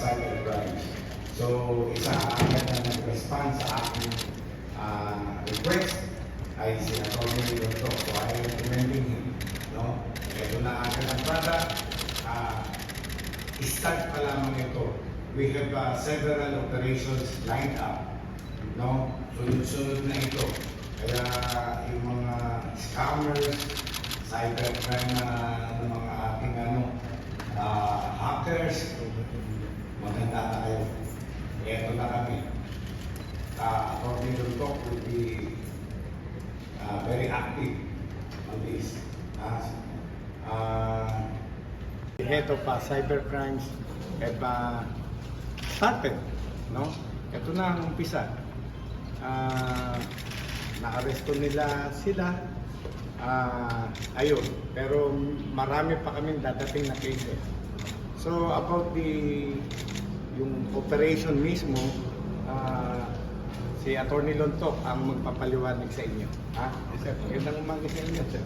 cybercrimes. So, isa agad na nag-respond sa aking ah, request ay si Atty. Dr. So, I am commending him. No? Ito na agad ang product. Ah, start pa lamang ito. We have uh, several operations lined up. No? Sunod-sunod na ito. Kaya yung mga scammers, cybercrime na ng ah, hackers, maganda na kayo. Ito na kami. Uh, according to talk will be uh, very active on this. Uh, uh, The head of uh, cybercrimes have uh, started, no? Ito na ang umpisa. Ah, naaresto nila sila. Ah, ayun, pero marami pa kaming dadating na cases. So about the yung operation mismo, ah, si Attorney Lontok ang magpapaliwanag sa inyo. Ha? Sir, magandang umaga sa inyo, sir.